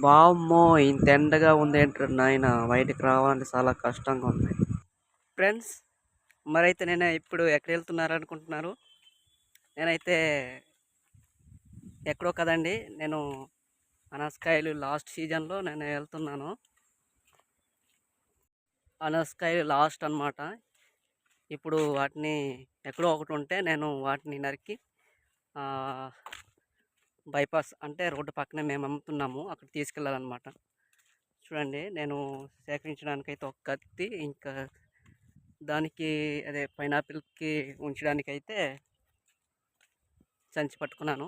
వామ్మో ఇంత ఎండగా ఉంది ఏంటంటే నాయన? బయటకు రావాలంటే చాలా కష్టంగా ఉంది. ఫ్రెండ్స్ మరైతే నేను ఇప్పుడు ఎక్కడ వెళ్తున్నారు అనుకుంటున్నారు? నేనైతే ఎక్కడో కదండి. నేను అనస్కాయలు లాస్ట్ సీజన్లో నేను వెళ్తున్నాను. అనస్కాయలు లాస్ట్ అన్నమాట. ఇప్పుడు వాటిని ఎక్కడో ఒకటి ఉంటే నేను వాటిని నరికి బైపాస్ అంటే రోడ్డు పక్కనే మేము అమ్ముతున్నాము. అక్కడ తీసుకెళ్ళాలన్నమాట. చూడండి నేను సేకరించడానికైతే ఒక కత్తి ఇంకా దానికి అదే పైనాపిల్కి ఉంచడానికైతే సంచి పట్టుకున్నాను.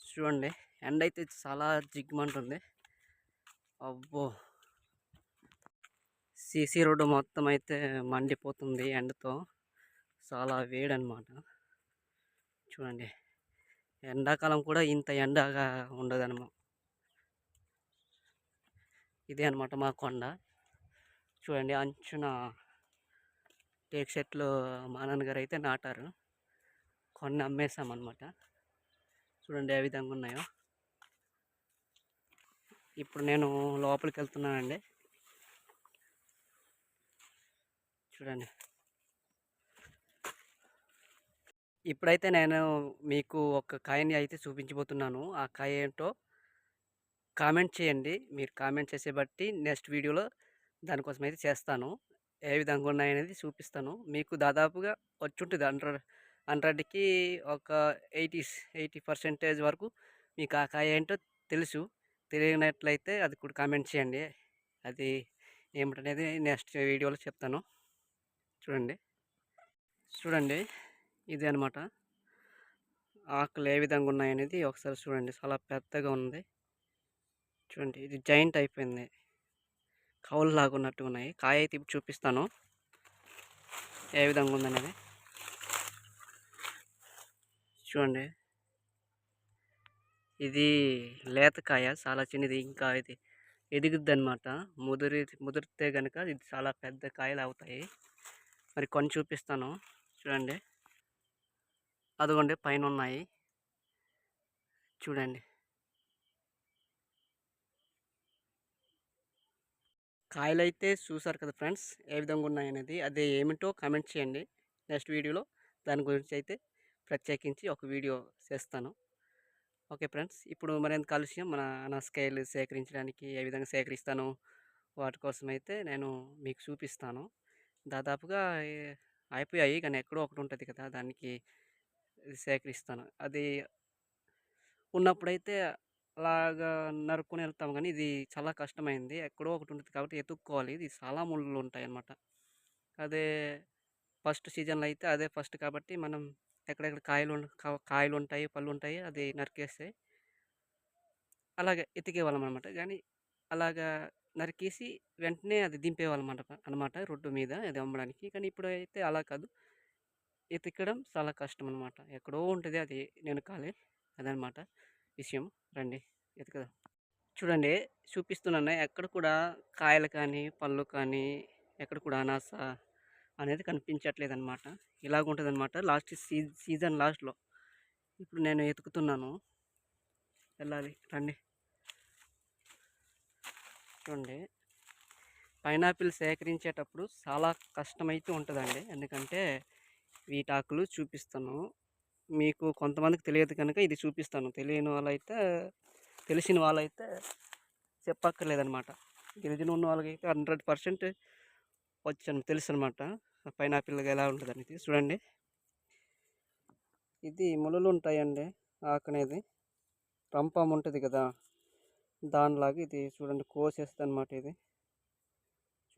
చూడండి ఎండ అయితే చాలా జిగ్మంటుంది అబ్బో! సీసీ రోడ్డు మొత్తం అయితే మండిపోతుంది ఎండతో. చాలా వేడనమాట చూడండి. ఎండాకాలం కూడా ఇంత ఎండగా ఉండదనమా? ఇదే అనమాట మా కొండ. చూడండి అంచున టేక్ చెట్లు మా నాన్నగారు అయితే నాటారు. కొన్ని అమ్మేసామన్నమాట చూడండి ఏ విధంగా ఉన్నాయో. ఇప్పుడు నేను లోపలికి వెళ్తున్నానండి చూడండి. ఇప్పుడైతే నేను మీకు ఒక కాయని అయితే చూపించబోతున్నాను. ఆ కాయ ఏంటో కామెంట్ చేయండి. మీరు కామెంట్ చేసే బట్టి నెక్స్ట్ వీడియోలో దానికోసం అయితే చేస్తాను. ఏ విధంగా ఉన్నాయనేది చూపిస్తాను. మీకు దాదాపుగా వచ్చుంటుంది హండ్రెడ్ హండ్రెడ్కి ఒక ఎయిటీ ఎయిటీ పర్సెంటేజ్ వరకు మీకు ఆ కాయ ఏంటో తెలుసు. తెలియనట్లయితే అది కూడా కామెంట్ చేయండి. అది ఏమిటనేది నెక్స్ట్ వీడియోలో చెప్తాను. చూడండి. చూడండి. ఇది అనమాట. ఆకులు ఏ విధంగా ఉన్నాయనేది ఒకసారి చూడండి. చాలా పెద్దగా ఉంది. చూడండి ఇది జాయింట్ అయిపోయింది. కౌలు లాగా ఉన్నట్టు ఉన్నాయి. కాయ అయితే ఇప్పుడు చూపిస్తాను. ఏ విధంగా ఉందనేది చూడండి. ఇది లేతకాయ చాలా చిన్నది. ఇంకా ఇది ఎదుగుద్ది అనమాట ముదిరి ముదిరితే కనుక ఇది చాలా పెద్ద కాయలు అవుతాయి. మరి కొన్ని చూపిస్తాను. చూడండి. అదిగోండి పైన ఉన్నాయి చూడండి. కాయలు అయితే చూసారు కదా ఫ్రెండ్స్ ఏ విధంగా ఉన్నాయి అనేది అది ఏమిటో కామెంట్ చేయండి. నెక్స్ట్ వీడియోలో దాని గురించి అయితే ప్రత్యేకించి ఒక వీడియో చేస్తాను. ఓకే ఫ్రెండ్స్ ఇప్పుడు మరింత కాలుష్యం మన అనస్కాయలు సేకరించడానికి ఏ విధంగా సేకరిస్తాను వాటి కోసం అయితే నేను మీకు చూపిస్తాను. దాదాపుగా అయిపోయాయి కానీ ఎక్కడో ఒకటి ఉంటుంది కదా దానికి సేకరిస్తాను. అది ఉన్నప్పుడైతే అలాగా నరుక్కుని వెళ్తాం కానీ ఇది చాలా కష్టమైంది. ఎక్కడో ఒకటి ఉంటుంది కాబట్టి ఎత్తుక్కోవాలి ఇది చాలా ముళ్ళు ఉంటాయి అన్నమాట అదే ఫస్ట్ సీజన్లో అయితే అదే ఫస్ట్ కాబట్టి మనం ఎక్కడెక్కడ కాయలు కా- కాయలు ఉంటాయి పళ్ళు ఉంటాయి అది నరికేస్తే అలాగే ఎతికేవాళ్ళం అనమాట కానీ అలాగా నరికేసి వెంటనే అది దింపేవాళ్ళం అనమాట అనమాట రోడ్డు మీద అది అమ్మడానికి. కానీ ఇప్పుడు అయితే అలా కాదు. ఎతికడం చాలా కష్టం అనమాట ఎక్కడో ఉంటుంది అది నేను కాలే అదనమాట విషయం. రండి ఎతకదాం. చూడండి చూపిస్తున్నాను ఎక్కడ కూడా కాయలు కానీ పళ్ళు కానీ ఎక్కడ కూడా అనాస అనేది కనిపించట్లేదు అనమాట ఇలాగ ఉంటుంది అనమాట లాస్ట్ సీ సీజన్ లాస్ట్లో. ఇప్పుడు నేను ఎతుకుతున్నాను. వెళ్ళాలి. రండి. చూడండి. పైనాపిల్ సేకరించేటప్పుడు చాలా కష్టమైతే ఉంటుందండి. ఎందుకంటే వీటాకులు చూపిస్తాను. మీకు కొంతమందికి తెలియదు కనుక ఇది చూపిస్తాను. తెలియని వాళ్ళైతే తెలిసిన వాళ్ళైతే చెప్పక్కర్లేదనమాట గిరిజన ఉన్న వాళ్ళకైతే హండ్రెడ్ పర్సెంట్ వచ్చాను. తెలుసు అనమాట పైనాపిల్గా ఎలా ఉంటుంది అనేది చూడండి. ఇది ములలు ఉంటాయండి. ఆకు అనేది రంపం ఉంటుంది కదా. దానిలాగా ఇది చూడండి కోసేస్తుంది అనమాట ఇది.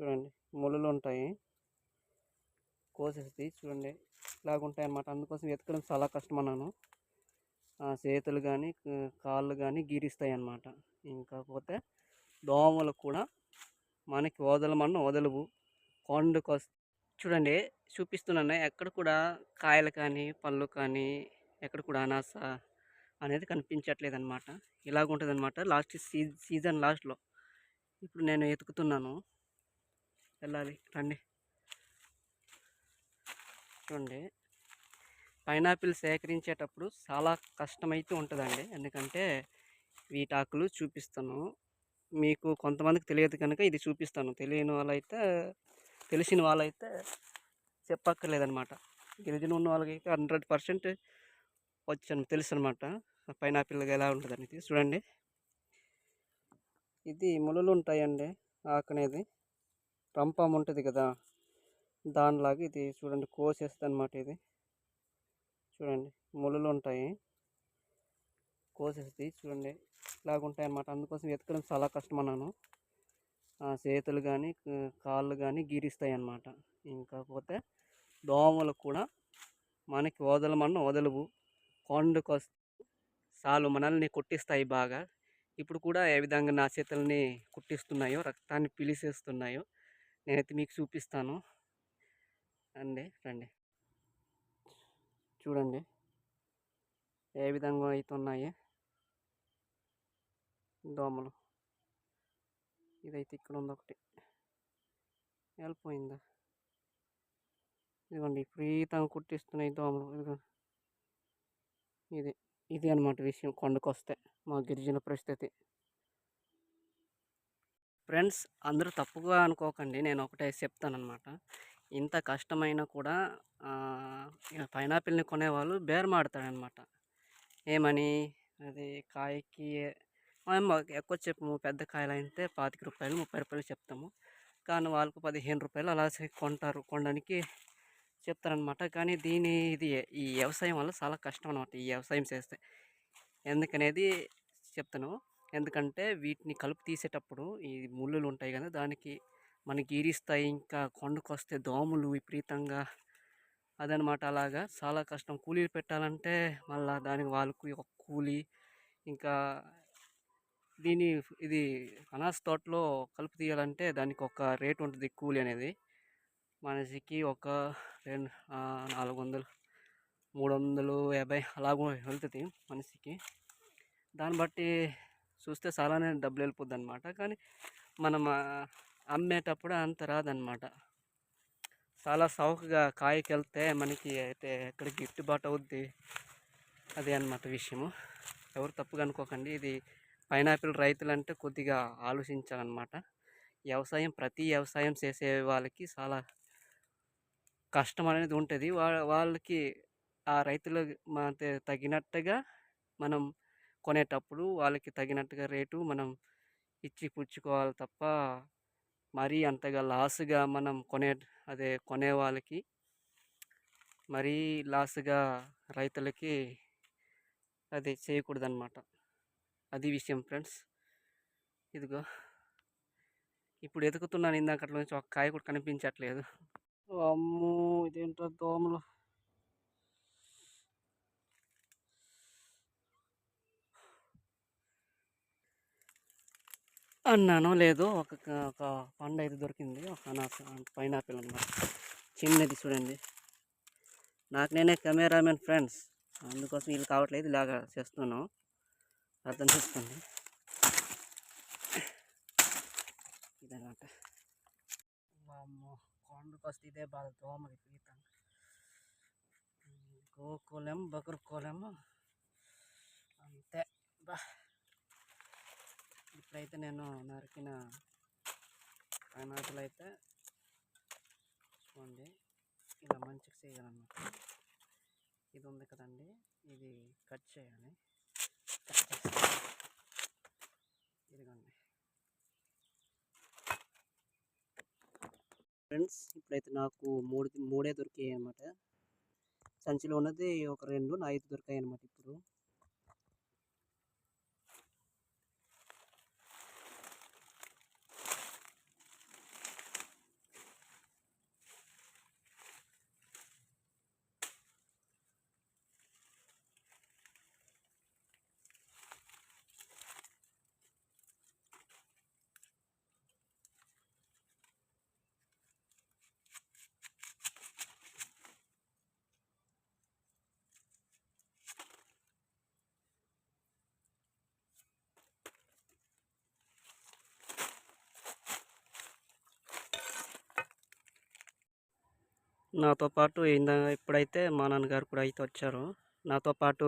చూడండి. ములలు ఉంటాయి. కోసేస్తుంది. చూడండి. లాగా ఉంటాయి అన్నమాట అందుకోసం ఎతకడం చాలా కష్టం అన్నాను చేతులు కానీ కాళ్ళు కానీ గీరిస్తాయి అన్నమాట ఇంకపోతే దోమలు కూడా మనకి వదలమన్న వదలవు. కొండకు చూడండి చూపిస్తున్నాను. ఎక్కడ కూడా కాయలు కానీ పళ్ళు కానీ ఎక్కడ కూడా అనాస అనేది కనిపించట్లేదు అనమాట ఇలాగ ఉంటుంది అనమాట లాస్ట్ సీ సీజన్ లాస్ట్లో. ఇప్పుడు నేను ఎతుకుతున్నాను. వెళ్ళాలి రండి. చూడండి. పైనాపిల్ సేకరించేటప్పుడు చాలా కష్టమైతే ఉంటుందండి. ఎందుకంటే వీటి ఆకులు చూపిస్తాను. మీకు కొంతమందికి తెలియదు కనుక ఇది చూపిస్తాను. తెలియని వాళ్ళైతే తెలిసిన వాళ్ళైతే చెప్పక్కర్లేదనమాట గిరిజన ఉన్న వాళ్ళకైతే హండ్రెడ్ పర్సెంట్ వచ్చాను. తెలుసు అనమాట పైనాపిల్గా ఎలా ఉంటుంది అనేది చూడండి. ఇది ములలు ఉంటాయండి ఆకు అనేది రంపం ఉంటుంది కదా దానిలాగా ఇది చూడండి కోసేస్తుంది అనమాట ఇది. చూడండి ముళ్ళు ఉంటాయి. కోసేసి చూడండి ఇలాగుంటాయి అన్నమాట అందుకోసం ఎతకడం చాలా కష్టం అన్నాను. చేతులు కానీ కాళ్ళు కానీ గీరిస్తాయి అన్నమాట ఇంకపోతే దోమలు కూడా మనకి వదలమన్న వదలవు. కొండకు వస్తే చాలు మనల్ని కొట్టిస్తాయి బాగా. ఇప్పుడు కూడా ఏ విధంగా నా చేతుల్ని కుట్టిస్తున్నాయో రక్తాన్ని పిలిసేస్తున్నాయో నేనైతే మీకు చూపిస్తాను. అండి రండి. చూడండి. ఏ విధంగా అవుతున్నాయి దోమలు. ఇదైతే ఇక్కడ ఉంది ఒకటి వెళ్ళిపోయిందా? ఇదిగోండి విపరీతంగా కుట్టిస్తున్నాయి దోమలు. ఇదిగోండి. ఇది ఇది అనమాట విషయం కొండకు వస్తే మా గిరిజన పరిస్థితి. ఫ్రెండ్స్ అందరూ తప్పుగా అనుకోకండి నేను ఒకటే చెప్తానమాట ఇంత కష్టమైనా కూడా పైనాపిల్ని కొనేవాళ్ళు బేరమాడతాడనమాట ఏమని? అది కాయకి మేము ఎక్కువ చెప్పము పెద్ద కాయలు అయితే పాతిక రూపాయలు ముప్పై రూపాయలు చెప్తాము. కానీ వాళ్ళకు పదిహేను రూపాయలు అలా కొంటారు. కొనడానికి చెప్తారనమాట. కానీ దీని ఇది ఈ వ్యవసాయం వల్ల చాలా కష్టం అనమాట ఈ వ్యవసాయం చేస్తే. ఎందుకనేది చెప్తాను. ఎందుకంటే వీటిని కలుపు తీసేటప్పుడు ఈ ముళ్ళులు ఉంటాయి కదా దానికి మనకి ఈరిస్తాయి ఇంకా కొండకు వస్తే దోమలు విపరీతంగా. అదనమాట అలాగా. చాలా కష్టం. కూలీలు పెట్టాలంటే మళ్ళీ దానికి వాళ్ళకు ఒక కూలీ ఇంకా దీని ఇది అనాస్ తోటలో కలుపు తీయాలంటే దానికి ఒక రేట్ ఉంటుంది కూలి అనేది. మనిషికి ఒక రెండు నాలుగు వందలు మూడు వందలు యాభై అలాగ వెళ్తుంది మనిషికి. దాన్ని బట్టి చూస్తే చాలానే డబ్బులు వెళ్ళిపోద్ది అనమాట కానీ మనం అమ్మేటప్పుడు అంత రాదనమాట. చాలా చౌకగా కాయకి వెళ్తే మనకి అయితే ఎక్కడ గిట్టుబాటు అవుద్ది? అదే అనమాట విషయము. ఎవరు తప్పుగా అనుకోకండి. ఇది పైనాపిల్ రైతులంటే కొద్దిగా ఆలోచించాలన్నమాట వ్యవసాయం ప్రతి వ్యవసాయం చేసే వాళ్ళకి చాలా కష్టం అనేది ఉంటుంది. వాళ్ళకి ఆ రైతులు తగినట్టుగా మనం కొనేటప్పుడు వాళ్ళకి తగినట్టుగా రేటు మనం ఇచ్చి పుచ్చుకోవాలి తప్ప మరీ అంతగా లాస్గా మనం కొనే అదే కొనే వాళ్ళకి మరీ లాస్గా రైతులకి అది చేయకూడదన్నమాట. అది విషయం ఫ్రెండ్స్. ఇదిగో. ఇప్పుడు ఎదుగుతున్నాను ఇందాకట్ల నుంచి ఒక కాయ కూడా కనిపించట్లేదు. అమ్మో! ఇదేంటో దోమలు. అన్నాను లేదు ఒక ఒక పండు అయితే దొరికింది. ఒక అనాస పైనాపిల్ అనమాట చిన్నది చూడండి. నాకు నేనే కెమెరామెన్ ఫ్రెండ్స్. అందుకోసం వీళ్ళు కావట్లేదు ఇలాగా చేస్తున్నాను. అర్థం చేసుకోండి. ఇదనమాట అమ్మ కొండకు వస్తే ఇదే బాధ. దోమలు విపరీతంగా గోకోలేము బగురుకోలేము. అంతే. బా. ఇప్పుడైతే నేను నరికిన పైనాపిల్ అయితే చూడండి ఇలా మంచిగా చేయాలన్నమాట. ఇది ఉంది కదండి ఇది కట్ చేయాలి. ఇదిగోండి. ఫ్రెండ్స్ ఇప్పుడైతే నాకు మూడు మూడే దొరికాయి అనమాట సంచిలో ఉన్నది ఒక రెండు ఐదు దొరికాయి అనమాట ఇప్పుడు. నాతో పాటు ఇందా ఇప్పుడైతే మా నాన్నగారు కూడా అయితే వచ్చారు. నాతో పాటు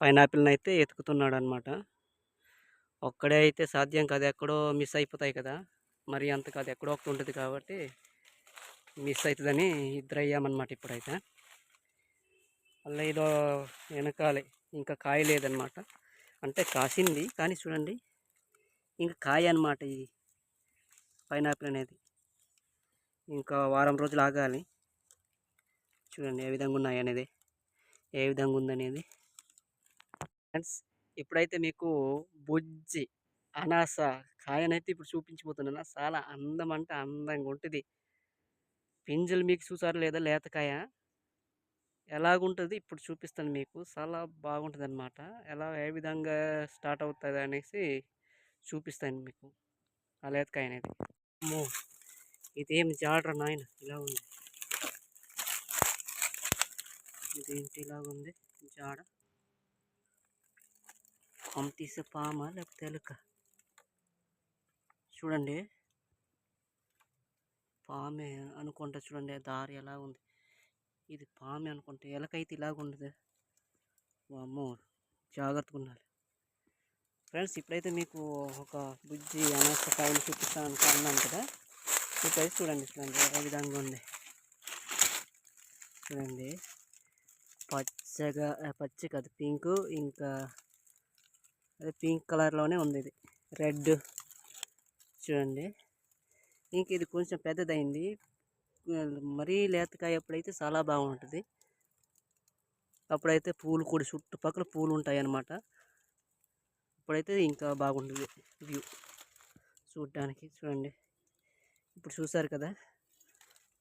పైనాపిల్ని అయితే ఎతుకుతున్నాడు అనమాట ఒక్కడే అయితే సాధ్యం కాదు. ఎక్కడో మిస్ అయిపోతాయి కదా. మరి అంత కాదు. ఎక్కడో ఒకటి ఉంటుంది కాబట్టి మిస్ అవుతుందని ఇద్దరు అయ్యామన్నమాట ఇప్పుడైతే. మళ్ళీ ఏదో వెనకాలే ఇంకా కాయ లేదనమాట అంటే కాసింది కానీ చూడండి. ఇంకా కాయ అనమాట ఇది పైనాపిల్ అనేది. ఇంకా వారం రోజులు ఆగాలి. చూడండి ఏ విధంగా ఉన్నాయి అనేది. ఏ విధంగా ఉందనేది. ఫ్రెండ్స్ ఇప్పుడైతే మీకు బుజ్జి అనాస కాయనైతే ఇప్పుడు చూపించిపోతున్నాను చాలా అందం అంటే అందంగా ఉంటుంది. పింజలు మీకు చూసారు లేదా? లేతకాయ. ఎలాగుంటుంది? ఇప్పుడు చూపిస్తాను మీకు. చాలా బాగుంటుంది అనమాట ఎలా ఏ విధంగా స్టార్ట్ అవుతుంది అనేసి చూపిస్తాను మీకు. ఆ లేతకాయ అనేది. అమ్మో! ఇదేం జాడరా నాయన? ఇలా ఉంది. ఇదేంటి ఇలాగ ఉంది జాడ. తీసే పామ లేకపోతే ఎలుక. చూడండి. పామే అనుకుంటా చూడండి దారి ఎలా ఉంది ఇది పామే అనుకుంటా ఎలకైతే ఇలాగ ఉండదు అమ్మో జాగ్రత్తగా ఉండాలి ఫ్రెండ్స్ ఇప్పుడైతే మీకు ఒక బుజ్జి అనాస కాయలు చూపిస్తాను అన్నాను కదా. ఇప్పుడైతే చూడండి చూడండి ఏ విధంగా ఉంది చూడండి. పచ్చగా ఆ, పచ్చ కాదు పింక్ ఇంకా అదే పింక్ కలర్లోనే ఉంది ఇది. రెడ్ చూడండి. ఇంక ఇది కొంచెం పెద్దదైంది. మరీ లేతకాయ అప్పుడైతే చాలా బాగుంటుంది. అప్పుడైతే పూలు కూడా చుట్టుపక్కల పూలు ఉంటాయి అన్నమాట అప్పుడైతే ఇంకా బాగుంటుంది వ్యూ. చూడడానికి చూడండి. ఇప్పుడు చూసారు కదా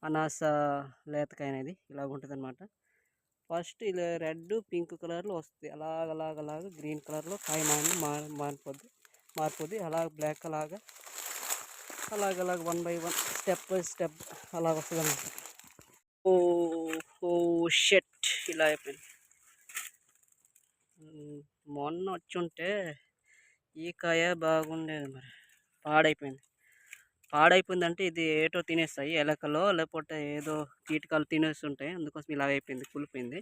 అనాస లేతకాయ అనేది ఇలాగ ఉంటుంది అనమాట ఫస్ట్ ఇలా రెడ్ పింక్ కలర్లో వస్తుంది అలాగ అలాగ అలాగ గ్రీన్ కలర్లో కాయ మారి మా మారిపోద్ది మారిపోద్ది. అలాగ బ్లాక్ అలాగా అలాగ అలాగ one by one step by step అలాగ వస్తుంది అన్నమాట. ఓ ఓ షెట్ ఇలా అయిపోయింది. మొన్న వచ్చి ఉంటే ఈ కాయ బాగుండేది మరి పాడైపోయింది. పాడైపోయిందంటే ఇది ఏటో తినేస్తాయి. ఎలకలో లేకపోతే ఏదో కీటకాలు తినేస్తుంటాయి అందుకోసం ఇలా అయిపోయింది కూలిపోయింది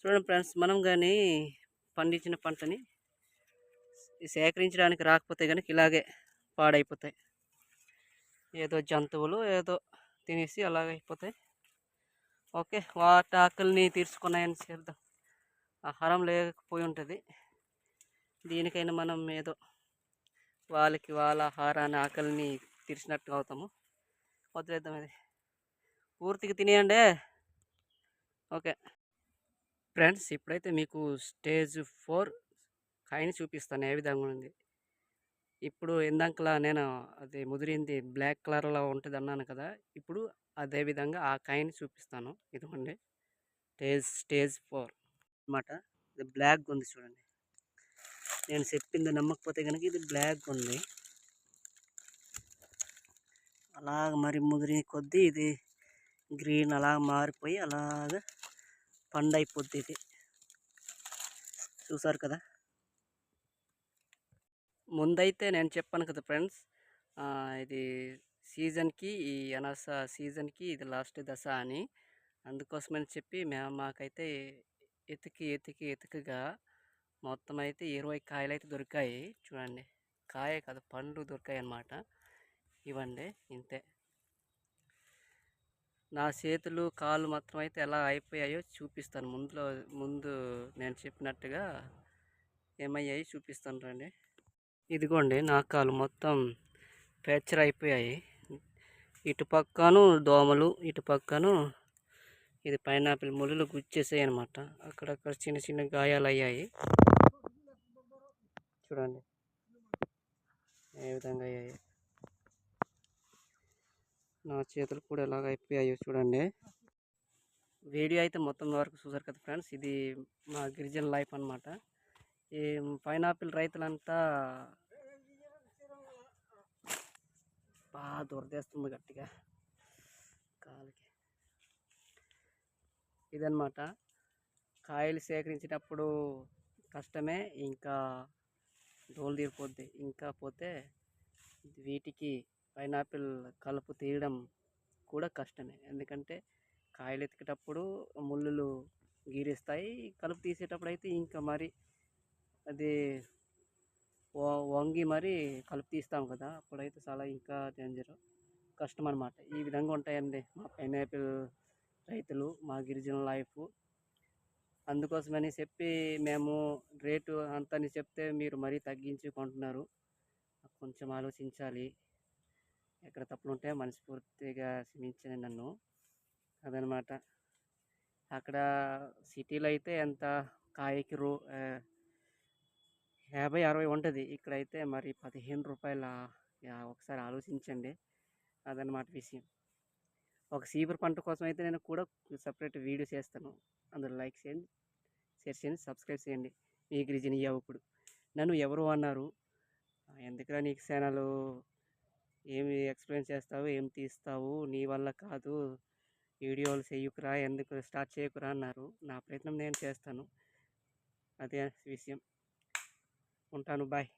చూడండి ఫ్రెండ్స్ మనం కానీ పండించిన పంటని సేకరించడానికి రాకపోతే కనుక ఇలాగే పాడైపోతాయి. ఏదో జంతువులు ఏదో తినేసి అలాగైపోతాయి ఓకే వాటి ఆకలిని తీర్చుకున్నాయని చెప్దాం ఆహారం లేకపోయి ఉంటుంది. దీనికైనా మనం ఏదో వాళ్ళకి వాళ్ళ ఆహారాన్ని ఆకలిని తీర్చినట్టు అవుతాము. వదిలేద్దాం ఇది. పూర్తిగా తినేయండి. ఓకే. ఫ్రెండ్స్ ఇప్పుడైతే మీకు స్టేజ్ ఫోర్ కాయని చూపిస్తాను. ఏ విధంగా ఉంది? ఇప్పుడు ఇందాకలా నేను అది ముదిరింది బ్లాక్ కలర్లో ఉంటుంది అన్నాను కదా ఇప్పుడు అదే విధంగా ఆ కాయని చూపిస్తాను. ఇదిగోండి. స్టేజ్ స్టేజ్ ఫోర్ అన్నమాట. ఇది బ్లాక్ ఉంది చూడండి. నేను చెప్పింది నమ్మకపోతే కనుక ఇది బ్లాక్ ఉంది. అలాగ మరి ముదిరి కొద్దీ ఇది గ్రీన్ అలా మారిపోయి అలాగ పండు అయిపోద్ది ఇది. చూసారు కదా? ముందైతే నేను చెప్పాను కదా ఫ్రెండ్స్ ఇది సీజన్కి ఈ అనాస సీజన్కి ఇది లాస్ట్ దశ అని. అందుకోసమని చెప్పి మేము మాకైతే ఎతికి ఎతికి ఎతికగా మొత్తం అయితే ఇరవై కాయలు అయితే దొరికాయి. చూడండి. కాయ కాదు పండ్లు దొరికాయి అన్నమాట ఇవ్వండి ఇంతే. నా చేతులు కాళ్ళు మాత్రం అయితే ఎలా అయిపోయాయో చూపిస్తాను. ముందులో ముందు నేను చెప్పినట్టుగా ఏమయ్యాయి చూపిస్తాను రండి. ఇదిగోండి నా కాలు మొత్తం ఫ్రాక్చర్ అయిపోయాయి. ఇటు పక్కను దోమలు ఇటు పక్కను ఇది పైనాపిల్ ముళ్ళు గుచ్చేసాయి అనమాట అక్కడక్కడ చిన్న చిన్న గాయాలు అయ్యాయి చూడండి. ఏ విధంగా అయ్యాయి. నా చేతులు కూడా ఎలాగ అయిపోయాయో చూడండి. వీడియో అయితే మొత్తం వరకు చూసారు కదా ఫ్రెండ్స్. ఇది మా గిరిజన లైఫ్ అనమాట ఈ పైనాపిల్ రైతులంతా బాగా దొరదేస్తుంది గట్టిగా. కాలికి. ఇదన్నమాట. కాయలు సేకరించేటప్పుడు కష్టమే ఇంకా డోలు తీరిపోద్ది. ఇంకా పోతే వీటికి పైనాపిల్ కలుపు తీయడం కూడా కష్టమే. ఎందుకంటే కాయలు ఎతికేటప్పుడు ముళ్ళులు గీరేస్తాయి. కలుపు తీసేటప్పుడు అయితే ఇంకా మరి అది వ- వంగి మరి కలుపు తీస్తాం కదా అప్పుడైతే చాలా ఇంకా డేంజర్ కష్టం అనమాట ఈ విధంగా ఉంటాయండి మా పైనాపిల్ రైతులు మా గిరిజన లైఫ్ అందుకోసమని చెప్పి మేము రేటు అంతని చెప్తే మీరు మరీ తగ్గించి కొంటున్నారు కొంచెం ఆలోచించాలి. ఎక్కడ తప్పులు ఉంటే మనస్ఫూర్తిగా క్షమించండి నన్ను. అదనమాట. అక్కడ సిటీలో అయితే ఎంత? కాయకి రూ యాభై అరవై ఉంటుంది. ఇక్కడైతే మరి పదిహేను రూపాయల ఒకసారి ఆలోచించండి. అదనమాట విషయం. ఒక సీపర్ పంట కోసం అయితే నేను కూడా సపరేట్ వీడియో చేస్తాను. అందులో లైక్ చేయండి షేర్ చేయండి సబ్స్క్రైబ్ చేయండి. మీ గిరిజన యువకుడు. నన్ను ఎవరు అన్నారు? ఎందుకురా నీకు ఛానల్ ఏమి ఎక్స్ప్లెయిన్ చేస్తావు ఏం తీస్తావు? నీ వల్ల కాదు. వీడియోలు చేయకురా ఎందుకు స్టార్ట్ చేయకురా అన్నారు. నా ప్రయత్నం నేను చేస్తాను. అదే విషయం. ఉంటాను. బాయ్.